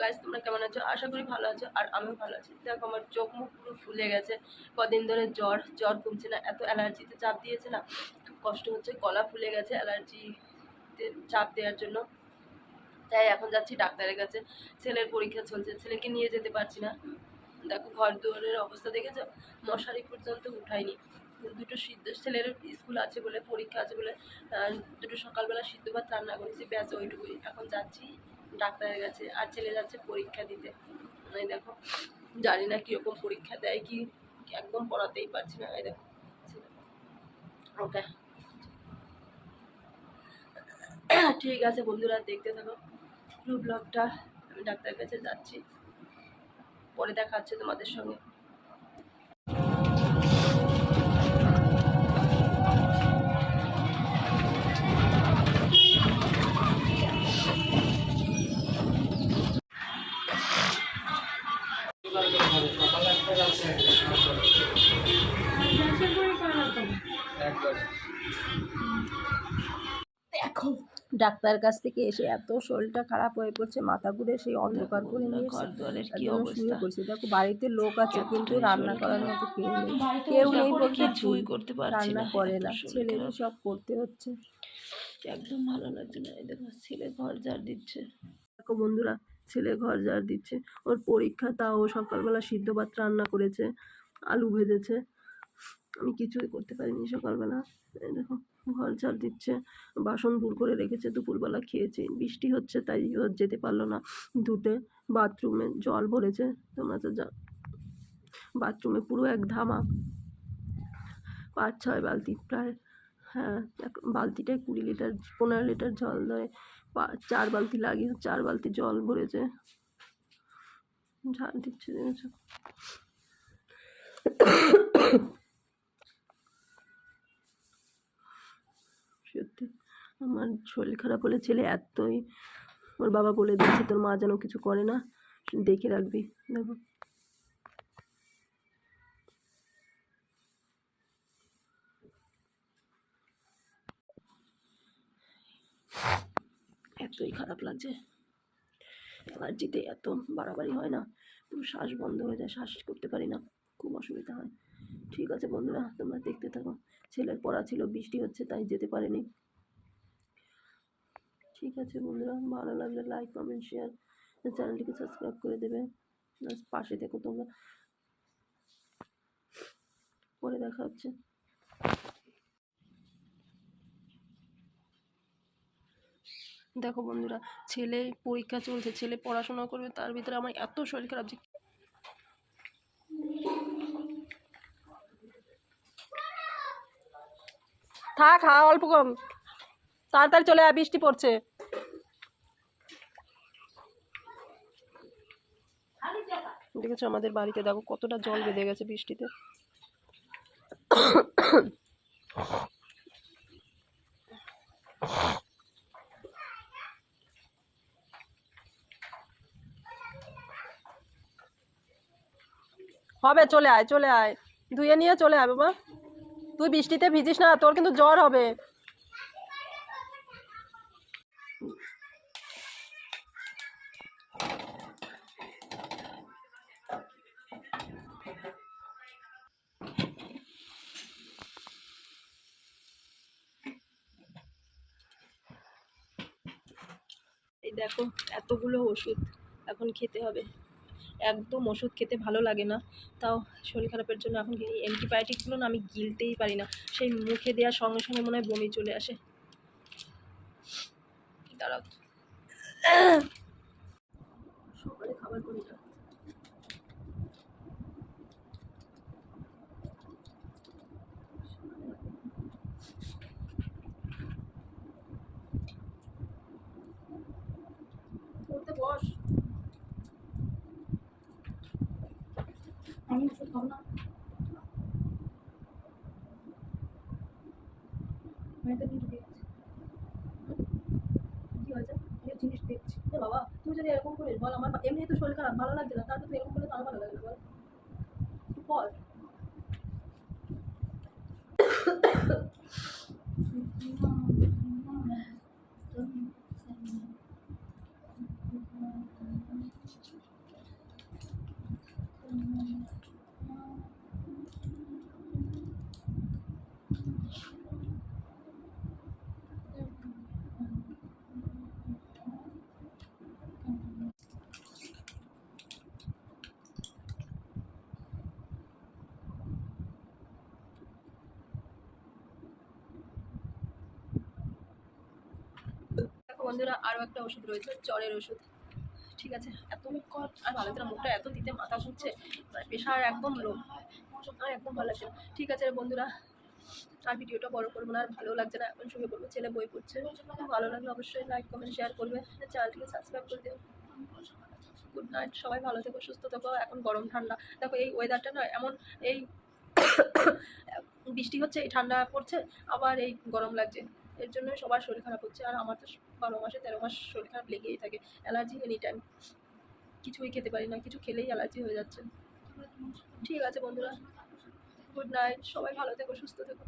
Guys তোমরা কেমন আছো? আশা করি ভালো আছো আর আমিও ভালো আছি। দেখো, আমার চোখ মুখ পুরো ফুলে গেছে। কদিন ধরে জ্বর জ্বর কমছে না, এত অ্যালার্জিতে চাপ দিয়েছে না, খুব কষ্ট হচ্ছে। গলা ফুলে গেছে অ্যালার্জিতে চাপ দেওয়ার জন্য। তাই এখন যাচ্ছি ডাক্তারের কাছে। ছেলের পরীক্ষা চলছে, ছেলেকে নিয়ে যেতে পারছি না। দেখো, ঘর দুয়ারের অবস্থা দেখেছ? মশারি পর্যন্ত উঠাইনি দুটো সিদ্ধ, ছেলের স্কুল আছে বলে, পরীক্ষা আছে বলে দুটো সকালবেলা সিদ্ধ ভাত রান্না করেছি। ব্যাস, ওইটুকুই। এখন যাচ্ছি ডাক্তারের কাছে, আর ছেলে যাচ্ছে পরীক্ষা দিতে। এই দেখো, জানি না কীরকম পরীক্ষা দেয় কি, একদম পড়াতেই পারছি না, এই দেখো। ওকে। ঠিক আছে বন্ধুরা, দেখতে থাকো। ব্লগটা আমি ডাক্তারের কাছে যাচ্ছি। পরে দেখা হচ্ছে তোমাদের সঙ্গে। দেখো ডাক্তার কাছ থেকে এসে এত শরীরটা খারাপ হয়ে পড়ছে মাথা ঘুরে সেই অন্ধকার করে নিয়ে ঘর দুয়ারের কি একদম শুয়ে পড়ছে। দেখো বাড়িতে লোক আছে কিন্তু রান্না করার মতো কেউ নেই। কেউ নেই বলতে কিছুই করতে পারছি রান্না করে না ছেলেরই সব করতে হচ্ছে। একদম ভালো লাগছে না এই দেখো ছেলে ঘর ঝাড় দিচ্ছে। দেখো বন্ধুরা ছেলে ঘর ঝাড় দিচ্ছে। ওর পরীক্ষা তাও সকালবেলা সিদ্ধ ভাত রান্না করেছে আলু ভেজেছে। আমি কিছুই করতে পারিনি সকালবেলা দেখো। ঝাড় দিচ্ছে, বাসন ভুল করে রেখেছে, দুপুরবেলা খেয়েছে, বৃষ্টি হচ্ছে তাই যেতে পারল না। ধুতে বাথরুমে জল ভরেছে, তোমরা তো যা বাথরুমে পুরো এক ধামা। পাঁচ, ছয় বালতি প্রায় হ্যাঁ এক- বালতিটায় কুড়ি লিটার, পনেরো লিটার জল দেয়। চার বালতি লাগিয়ে চার বালতি জল ভরেছে। ঝাড় দিচ্ছে আমার শরীর খারাপ হলে ছেলে এতই ওর বাবা বলে দিচ্ছে তোর মা যেন কিছু করে না, দেখে রাখবি, দেখো। এতই খারাপ লাগছে। অ্যালার্জিতে এত বাড়াবাড়ি হয় না, পুরো শ্বাস বন্ধ হয়ে যায়, শ্বাস করতে পারি না, খুব অসুবিধা হয়। ঠিক আছে বন্ধুরা, তোমরা দেখতে থাকো। ছেলের পড়া ছিল, বৃষ্টি হচ্ছে, তাই যেতে পারেনি। ঠিক আছে বন্ধুরা, ভালো লাগলে লাইক কমেন্ট শেয়ার চ্যানেলটিকে সাবস্ক্রাইব করে দেবে। পাশে দেখো তোমরা। পরে দেখা হচ্ছে। দেখো বন্ধুরা, ছেলে পরীক্ষা চলছে, ছেলে পড়াশোনা করবে, তার ভিতরে আমার এত শরীর খারাপ যে থাক, হা, অল্প কম। তাড়াতাড়ি চলে আয়, বৃষ্টি পড়ছে। দেখেছ আমাদের বাড়িতে, দেখো কতটা জল বেঁধে গেছে বৃষ্টিতে। হবে, চলে আয় চলে আয়। ধুয়ে নিয়ে চলে আয়, বাবা। তুই বৃষ্টিতে ভিজিস না, তোর কিন্তু জ্বর হবে। দেখো, এতগুলো ওষুধ এখন খেতে হবে। একদম ওষুধ খেতে ভালো লাগে না। তাও শরীর খারাপের জন্য এখন এই অ্যান্টিবায়োটিকগুলো না আমি গিলতেই পারি না। সেই মুখে দেওয়ার সঙ্গে সঙ্গে মনে হয় বমি চলে আসে। দাঁড়াও সকালে খাবার করি না পড়তে বস আমি ওষুধ খাব না আমি তো কিছু দেখছি। কি হয়েছে? এই জিনিস দেখছি। এ বাবা তুই যদি এরকম করিস বল আমার এমনি তো শরীর খারাপ ভালো লাগছে না তারপর এরকম করলে তো আমার ভালো লাগবে বল। তুই বল। বন্ধুরা আরও একটা ওষুধ রয়েছে, জ্বরের ওষুধ। ঠিক আছে? এত কর আর ভালো লাগছে মুখটা এত দিতে মাথা ঘুরছে মানে প্রেশার একদম লো আর একদম ভালো লাগছে ঠিক আছে বন্ধুরা, আর ভিডিওটা বড় করব না, আর ভালো লাগছে না, এখন শুয়ে পড়ব, ছেলে বই পড়ছে। ভালো লাগলে অবশ্যই লাইক কমেন্ট শেয়ার করবে। চ্যানেলটিকে সাবস্ক্রাইব করে দিও। গুড নাইট সবাই ভালো থেকো, সুস্থ থেকো, এখন গরম ঠান্ডা। দেখো এই ওয়েদারটা না, এমন এই বৃষ্টি হচ্ছে, এই ঠান্ডা পড়ছে, আবার এই গরম লাগছে। এর জন্য সবার শরীর খারাপ হচ্ছে। আর আমার তো বারো মাসে তেরো মাস শরীর খারাপ লেগেই থাকে। Allergy any time. কিছুই খেতে পারি না, কিছু খেলেই অ্যালার্জি হয়ে যাচ্ছে। ঠিক আছে বন্ধুরা। Good night. সবাই ভালো থেকো, সুস্থ থেকো।